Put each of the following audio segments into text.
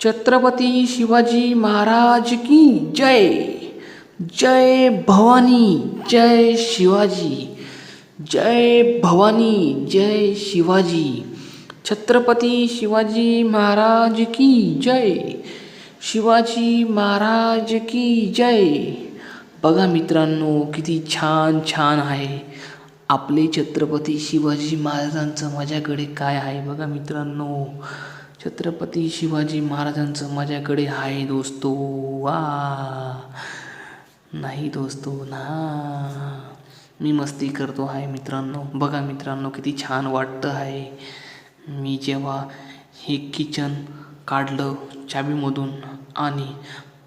छत्रपती शिवाजी महाराज की जय। जय भवानी जय शिवाजी। जय भवानी जय शिवाजी। छत्रपती शिवाजी महाराज की जय। शिवाजी महाराज की जय। बघा मित्रांनो किती छान छान आहे. आपले छत्रपती शिवाजी महाराजांचं माझ्याकडे काय आहे बघा मित्रांनो. छत्रपती शिवाजी महाराजांचं माझ्याकडे आहे दोस्तो. वा. नाही दोस्तो ना. मी मस्ती करतो आहे मित्रांनो. बघा मित्रांनो किती छान वाटतं आहे. मी जेव्हा हे किचन काढलं चाबीमधून आणि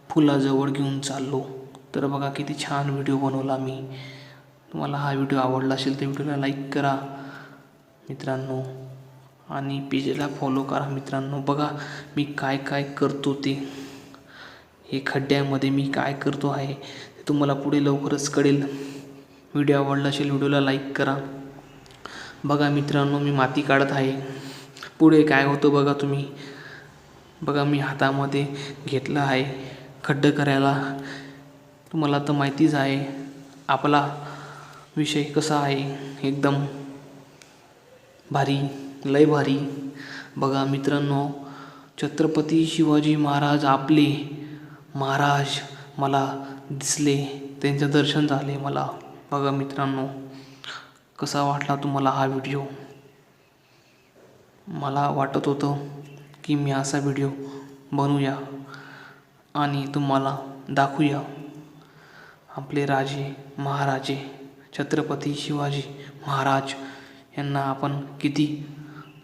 फुलाजवळ घेऊन चाललो तर बघा किती छान व्हिडिओ बनवला मी. तुम्हाला हा व्हिडिओ आवडला असेल तर व्हिडिओला लाईक करा. मित्रांनो आणि पेजला फॉलो करा मित्रांनो. बघा मी काय काय करतो ते. हे खड्ड्यामध्ये मी काय करतो आहे ते तुम्हाला पुढे लवकरच कळेल. व्हिडिओ आवडला असेल व्हिडिओला लाईक करा. बघा मित्रांनो मी माती काढत आहे. पुढे काय होतं बघा तुम्ही. बघा मी हातामध्ये घेतलं आहे खड्ड करायला. तुम्हाला तर माहितीच आहे आपला विषय कसा आहे. एकदम भारी. लय भारी. बघा मित्रांनो छत्रपती शिवाजी महाराज आपले महाराज मला दिसले त्यांचं दर्शन झाले मला. बघा मित्रांनो कसा वाटला तुम्हाला हा व्हिडिओ मला वाटत होतं की मी असा व्हिडिओ बनवूया आणि तुम्हाला दाखवूया. आपले राजे महाराजे छत्रपती शिवाजी महाराज यांना आपण किती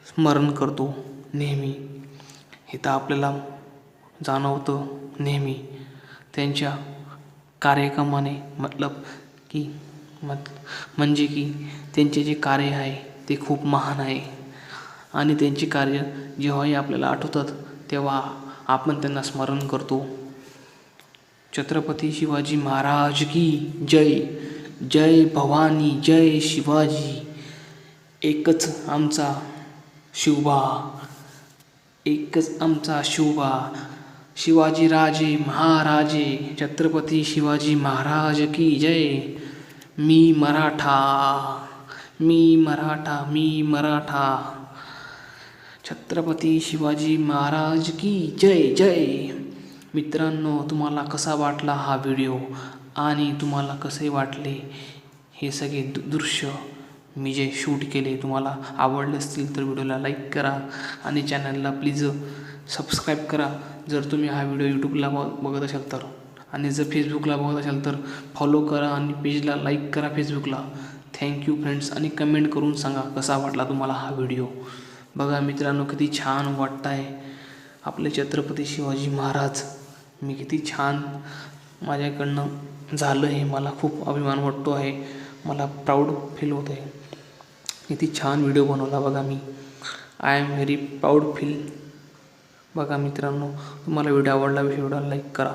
स्मरण करतो नेहमी. हे तर आपल्याला जाणवतं नेहमी त्यांच्या कार्यक्रमाने मतलब की मत म्हणजे की त्यांचे जे कार्य आहे ते खूप महान आहे. आणि त्यांचे कार्य जेव्हाही आपल्याला आठवतात तेव्हा आपण त्यांना स्मरण करतो. छत्रपती शिवाजी महाराज की जय जय भवानी जय शिवाजी. एकच आमचा शिवबा एकच आमचा शिवबा शिवाजी राजे महाराजे छत्रपती शिवाजी महाराज की जय. मी मराठा मी मराठा मी मराठा. छत्रपती शिवाजी महाराज की जय जय. मित्रांनो तुम्हाला कसा वाटला हा व्हिडिओ? आणि तुम्हाला कसे वाटले हे सगळे दु दृश्य? मी जे शूट केले तुम्हाला आवडले असतील तर व्हिडिओला लाईक करा आणि चॅनलला प्लीज सबस्क्राईब करा. जर तुम्ही हा व्हिडिओ यूट्यूबला ब बघत असाल तर आणि जर फेसबुकला बघत असाल तर फॉलो करा आणि पेजला लाईक करा फेसबुकला थँक्यू फ्रेंड्स आणि कमेंट करून सांगा कसा वाटला तुम्हाला हा व्हिडिओ. बघा मित्रांनो किती छान वाटत आहे आपले छत्रपती शिवाजी महाराज. मी किती छान माझ्याकडनं झालं हे मला खूप अभिमान वाटतो आहे. मला प्राऊड फील होत आहे. किती छान व्हिडिओ बनवला बघा मी. I am very proud feel बघा मित्रांनो तुम्हाला व्हिडिओ आवडला व्हिडिओला लाईक करा.